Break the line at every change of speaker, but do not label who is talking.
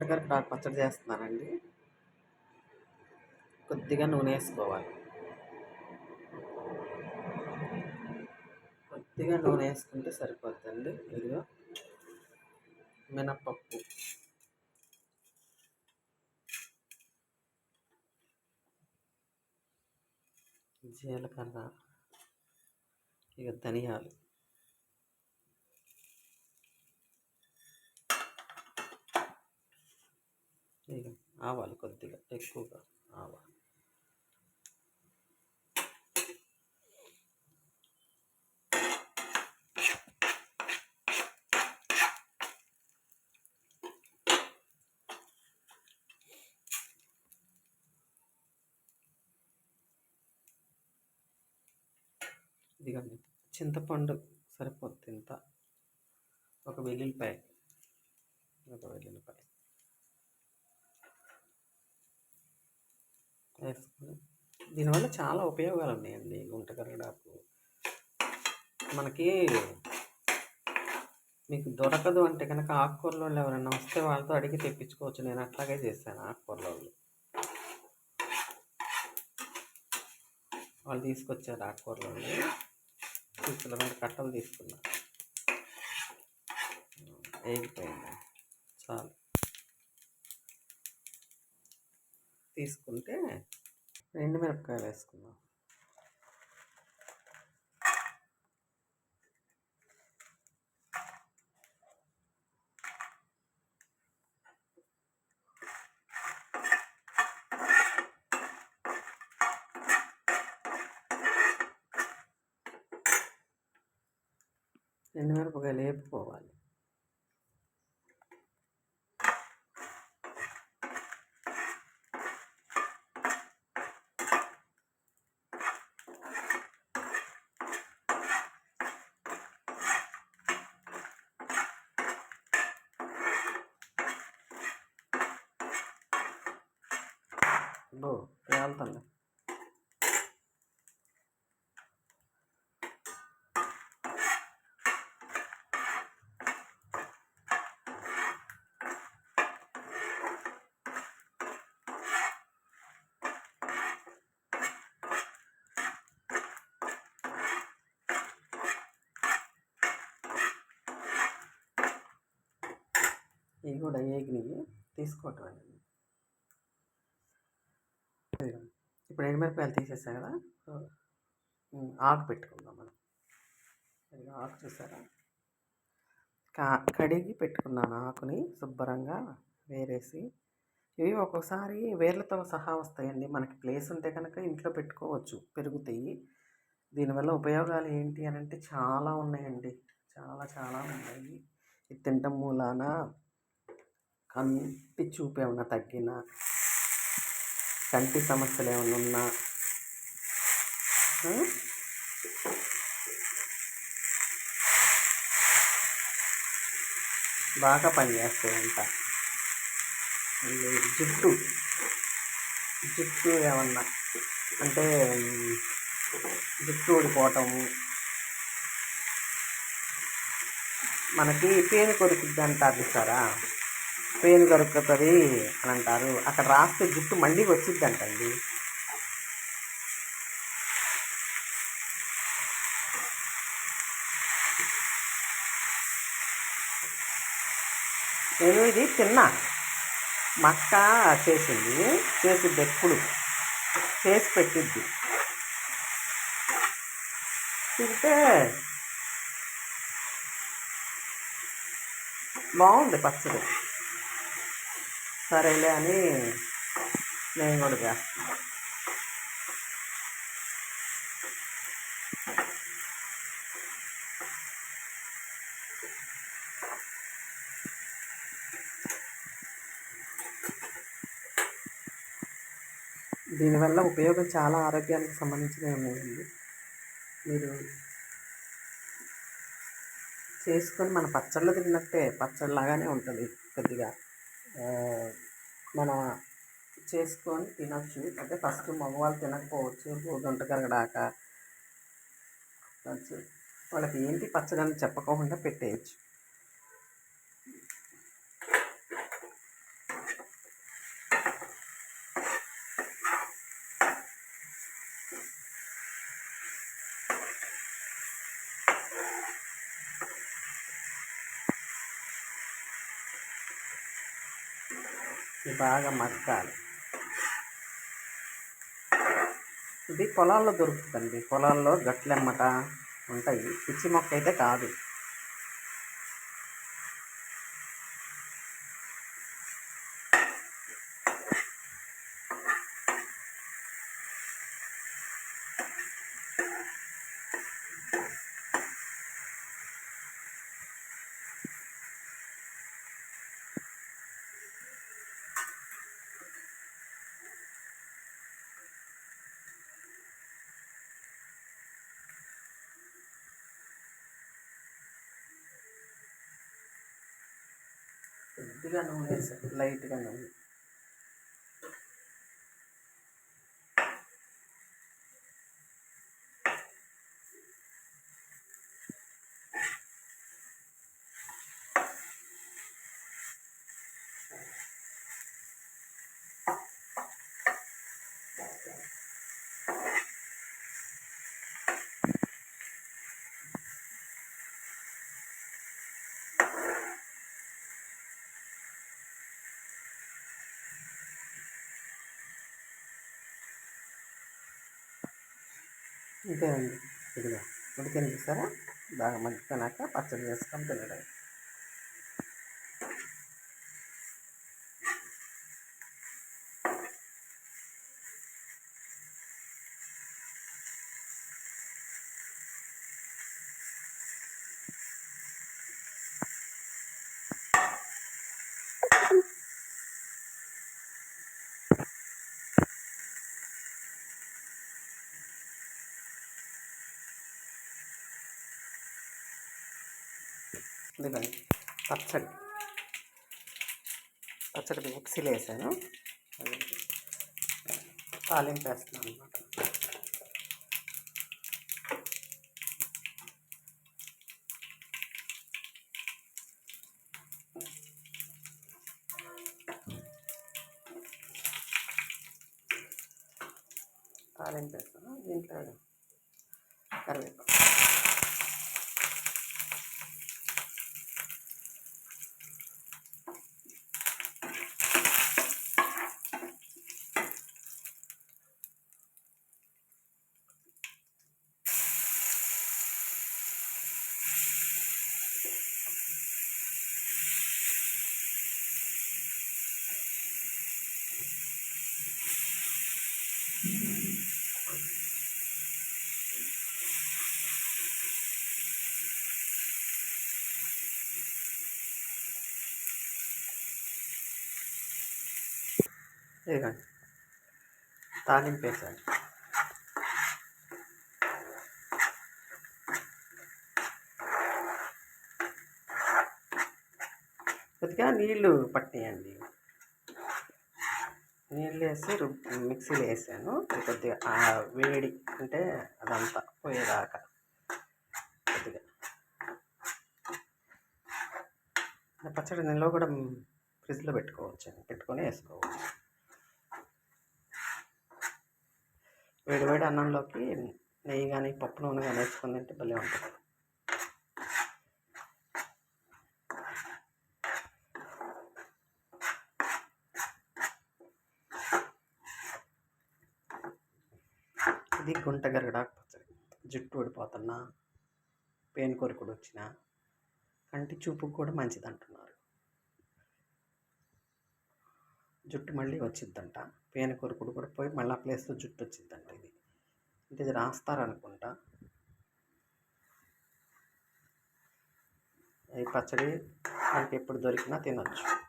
కరివేపాకు పచ్చడి చేస్తున్నానండి కొద్దిగా నూనె వేసుకోవాలి. కొద్దిగా నూనె వేసుకుంటే సరిపోతుందండి. ఇదిగో మినప్పప్పు జీలకర్ర. ఇక ధనియాలు ఇక ఆవాలు కొద్దిగా ఎక్కువగా ఆవాలు. ఇదిగండి చింతపండు సరిపోతుంది. ఇంత ఒక వెల్లుల్లిపాయ. ఒక వెల్లుల్లిపాయ. వేసుకుని దీనివల్ల చాలా ఉపయోగాలు ఉన్నాయండి గుంట కరగడాకు. మనకి మీకు దొరకదు అంటే కనుక ఆకుకూరలో వాళ్ళు ఎవరైనా వస్తే వాళ్ళతో అడిగి తెప్పించుకోవచ్చు. నేను అట్లాగే చేశాను ఆకుకూరలో వాళ్ళు. వాళ్ళు తీసుకొచ్చారు ఆకుకూరలో తీసుకున్న రెండు కట్టలు తీసుకున్నా వేగిపోయింది చాలు. తీసుకుంటే ఎండు మిరపకాయలు వేసుకుందాం. ఎండుమిరపకాయలు వేపుకోవాలి. బో వెళ్తాను ఇవి కూడా ఏగినవి తీసుకోవటం అండి ఇప్పుడు ఎండుమిరపకాయలు తీసేసా కదా? ఆకు పెట్టుకుందాం మనం. ఆకు చూసారా? కా కడిగి పెట్టుకున్నాను ఆకుని శుభ్రంగా వేరేసి. ఇవి ఒక్కొక్కసారి వేర్లతో సహా వస్తాయండి. మనకి ప్లేస్ ఉంటే కనుక ఇంట్లో పెట్టుకోవచ్చు. పెరుగుతాయి. దీనివల్ల ఉపయోగాలు ఏంటి అని అంటే చాలా ఉన్నాయండి. చాలా చాలా ఉన్నాయి. ఇది తింటం మూలాన? కంటి చూపేమన్నా తగ్గినా తగ్గిన. కంటి సమస్యలు ఏమైనా ఉన్నా బాగా పనిచేస్తాయంట జుట్టు జుట్టు ఏమన్నా అంటే జుట్టు ఊడిపోవటము మనకి పేను కొరికిద్ది అంటారు సారా పేను దొరుకుతుంది అని అంటారు. అక్కడ రాస్తే జుట్టు మళ్ళీ వచ్చిద్దంటండి. నేను ఇది తిన్నా. మక్క చేసింది. చేసిద్ది ఎప్పుడు. చేసి పెట్టిద్ది. తింటే బాగుంది పచ్చడి. సరేలే అని నేను కూడా చేస్తాను దీనివల్ల ఉపయోగం చాలా ఆరోగ్యానికి సంబంధించినవి ఉన్నాయండి. మీరు చేసుకొని మన పచ్చళ్ళు తిన్నట్టే పచ్చళ్ళలాగానే ఉంటుంది కొద్దిగా. మనం చేసుకొని తినచ్చు. అంటే ఫస్ట్ మగవాళ్ళు తినకపోవచ్చు గంట కరగడాక. వాళ్ళకి ఏంటి పచ్చడి అని చెప్పకుండా పెట్టేయచ్చు. ఇది బాగా మగ్గాలి ఇది పొలాల్లో దొరుకుతుందండి. పొలాల్లో గట్లెమ్మట ఉంటాయి. పిచ్చి మొక్క అయితే కాదు. కొద్దిగా నూనె వేసాను లైట్గా నూనె ఇంతేనండి ఇదిగా ఉడికింది చూసారా? బాగా మగ్గిపోయినాక పచ్చడి చేసుకొని తినడం ఇదిగోండి పచ్చడి. పచ్చడి మిక్సీలో వేసాను. తాలింపు వేస్తున్నాను అనమాట తాలింపు వేస్తాను దీంట్లో కరివేపాకు. ఇదిగోండి. తాలింపు వేసాను. కొద్దిగా నీళ్ళు పట్టియండి. నీళ్ళు వేసి మిక్సీలో వేసాను. కొద్దిగా వేడి అంటే అదంతా పోయేదాకా కొద్దిగా. పచ్చడి నిల్వ కూడా ఫ్రిడ్జ్లో పెట్టుకోవచ్చు పెట్టుకొని వేసుకోవచ్చు. వేడివేడి అన్నంలోకి నెయ్యి కానీ పప్పు నూనె కానీ వేసుకొని తింటే భలే ఉంటుంది. ఇది గుంట గరగడాకు పచ్చడి. జుట్టు ఊడిపోతున్నా పెయిన్ కొరుకుడు వచ్చిన కంటి చూపుకు కూడా మంచిది అంటున్నారు జుట్టు మళ్ళీ వచ్చిద్దంట పేన కొరుకుడు కూడా పోయి మళ్ళీ ఆ ప్లేస్లో జుట్టు వచ్చిద్దంట అంటే ఇది రాస్తారనుకుంటా. ఈ పచ్చడి మనకి ఎప్పుడు దొరికినా తినొచ్చు.